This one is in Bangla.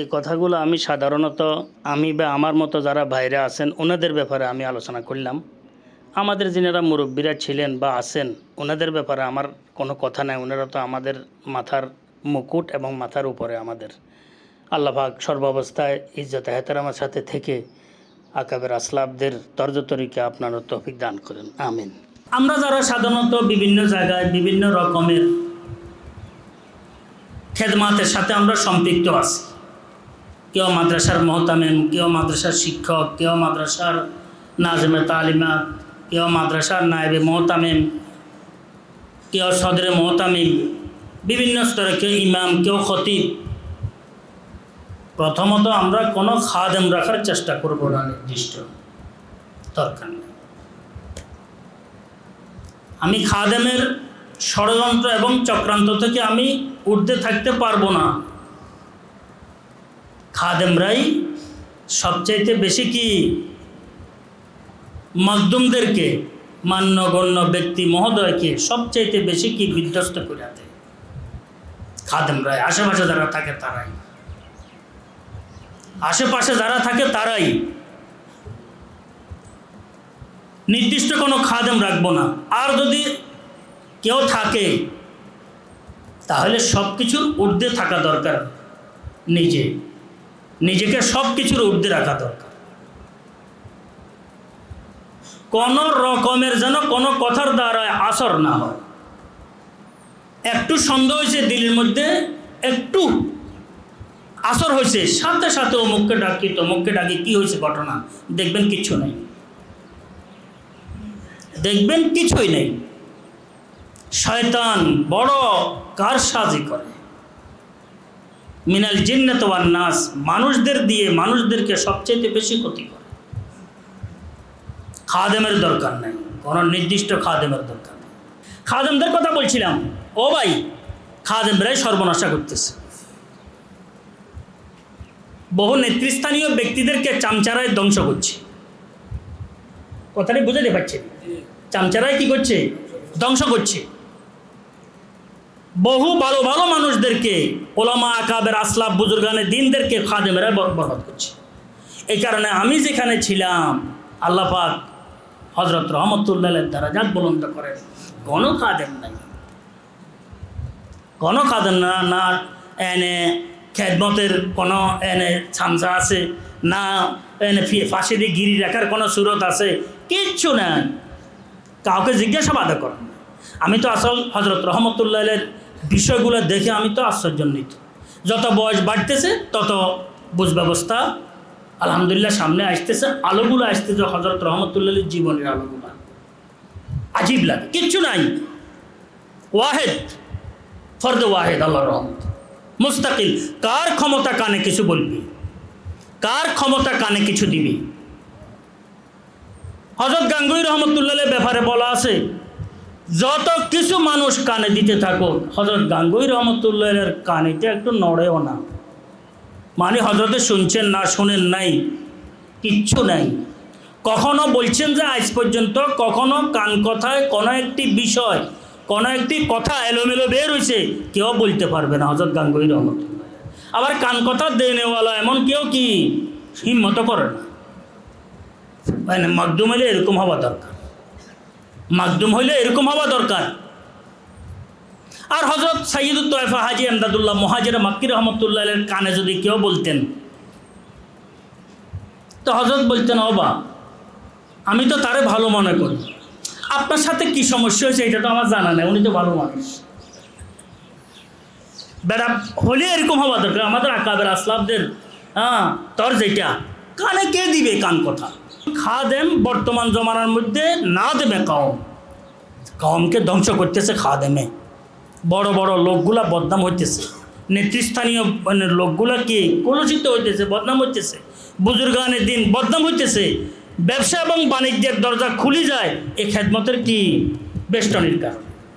এই কথাগুলো আমি সাধারণত আমি বা আমার মতো যারা বাইরে আছেন, ওনাদের ব্যাপারে আমি আলোচনা করলাম। আমাদের যিনারা মুরব্বীরা ছিলেন বা আছেন, ওনাদের ব্যাপারে আমার কোনো কথা নাই। ওনারা তো আমাদের মাথার মুকুট এবং মাথার উপরে আমাদের। আল্লাহাক সর্বাবস্থায় ইজ্জত হেতারামার সাথে থেকে আকাবের আসলাবদের তর্জ তরিকে আপনারা তৌফিক দান করেন। আমিন। আমরা যারা সাধারণত বিভিন্ন জায়গায় বিভিন্ন রকমের খেদমাতের সাথে আমরা সম্পৃক্ত আছি কেউ মাদ্রাসার মহতামিম, কেউ মাদ্রাসার শিক্ষক, কেউ মাদ্রাসার নাজমে তালিমাত, কেউ মাদ্রাসার নায়েবে মহতামিম, কেউ সদরে মহতামিম, বিভিন্ন স্তরে কেউ ইমাম, কেউ খতিব। প্রথমত আমরা কোনো খাদেম রাখার চেষ্টা করব না, নির্দিষ্ট দরকার নেই। আমি খাদেমের ষড়যন্ত্র এবং চক্রান্ত থেকে আমি উঠতে থাকতে পারব না। খাদেমরাই সবচাইতে বেশি কি মকদুমদেরকে মান্যগণ্য ব্যক্তি মহোদয়কে সবচাইতে বেশি কি বিধ্বস্ত করে দেয়? খাদেমরাই আশেপাশে যারা থাকে তারাই। আশেপাশে যারা থাকে তারাই। নির্দিষ্ট কোনো খাদেম রাখব না। আর যদি কেউ থাকে, তাহলে সব কিছুর ঊর্ধ্বে থাকা দরকার নিজে। নিজেকে সব কিছুর ঊর্ধ্বে রাখা দরকার। কোনো রকমের যেন কোনো কথার দ্বারা আসর না হয়। একটু সন্দেহ হয়েছে দিলের মধ্যে, একটু আসর হয়েছে, সাথে সাথে অমুককে ডাকি তমুককে ডাকি, কী হয়েছে ঘটনা? দেখবেন কিচ্ছু নেই। দেখবেন কিছুই নেই। শয়তান বড় কারসাজি করে। মিনাল জিন্নাত ওয়ান নাস, মানুষদের দিয়ে মানুষদেরকে সবচেয়ে বেশি ক্ষতি করে। খাদেমের দরকার নেই, কোনো নির্দিষ্ট খাদেমের দরকার নেই। খাদেমদের কথা বলছিলাম, ও ভাই, খাদেমরাই সর্বনাশা করতেছে। বহু নেতৃস্থানীয় ব্যক্তিদেরকে চামচারায় ধ্বংস করছে। কথাটি বুঝাতে পারছে চামচারাই কি করছে? ধ্বংস করছে। বহু ভালো ভালো মানুষদেরকে ওলামা আকাবের আসলাফ বুজুর্গানের দিনদেরকে খাদেমেরা বরবাদ করছে। এই কারণে আমি যেখানে ছিলাম, আল্লাহ পাক হজরত রহমতুল্লাহ দ্বারা যাক বলন্দ করেন। গণ খাদেম নাই। কোনো খাদেম না না এনে খেদমতের কোনো এনে ছামসা আছে, না এনে ফাঁসি দিয়ে গিরি রাখার কোনো সুরত আছে, কিচ্ছু নাই। কাউকে জিজ্ঞাসাবাদ করেন আমি তো আসল হজরত রহমতুল্লাহের বিষয়গুলো দেখে আমি তো আশ্চর্যান্বিত যত বয়স বাড়তেছে, তত বুঝ ব্যবস্থা আলহামদুলিল্লাহ সামনে আসতেছে, আলোগুলো আসতেছে হজরত রহমতুল্লাহের জীবনের আলোগুলো। আজীব লাগে, কিচ্ছু নাই। ওয়াহেদ, ফর্দ ওয়াহেদ আল্লাহ রহমত। মুস্তাকিল, কার ক্ষমতা কানে কিছু বলবি? কার ক্ষমতা কানে কিছু দিবি? হজরত গাঙ্গুই রহমতুল্লাহের ব্যাপারে বলা আছে যত কিছু মানুষ কানে দিতে থাকো হজরত গাঙ্গুই রহমতুল্লাহের কানেটা একটু নড়েও না। মানে হজরতে শুনছেন না, শুনেন নাই, কিচ্ছু নাই। কখনো বলছেন যে আজ পর্যন্ত কখনো কান কথায় কোনো একটি বিষয়, কোনো একটি কথা এলোমেলো বের হয়েছে কেউ বলতে পারবে না হজরত গাঙ্গুই রহমতুল্লাহ। আবার কান কথা দেনেওয়ালা এমন কেউ কি? হিম্মত করে না। মানে হলে এরকম হওয়া দরকার। মাকদুম হইলে এরকম হওয়া দরকার। আর হজরত সাইয়দুল তয়ফা হাজি আমদাদুল্লাহ মহাজির মাক্কির রহমতুল্লাহের কানে যদি কেউ বলতেন, তো হজরত বলতেন অবা আমি তো তারে ভালো মনে করি। আপনার সাথে কি সমস্যা হয়েছে এটা তো আমার জানা নেই, উনি তো ভালো মানুষ। বেড়া, হলে এরকম হওয়া দরকার। আমাদের আকাবের আসলাবদের হ্যাঁ তোর যেটা কানে কে দিবে কান কথা? খা দেন বর্তমান জমানার মধ্যে না দেবে কম কমকে ধ্বংস করতেছে খাদেমে। বড় বড় লোকগুলা বদনাম হইতেছে। নেতৃস্থানীয় মানে লোকগুলা কি কলুষিত হইতেছে, বদনাম হইতেছে? বুজুর্গানের দিন বদনাম হইতেছে। ব্যবসা এবং বাণিজ্যের দরজা খুলি যায়, এ খেদমতের কি বেষ্টনীর কারণ?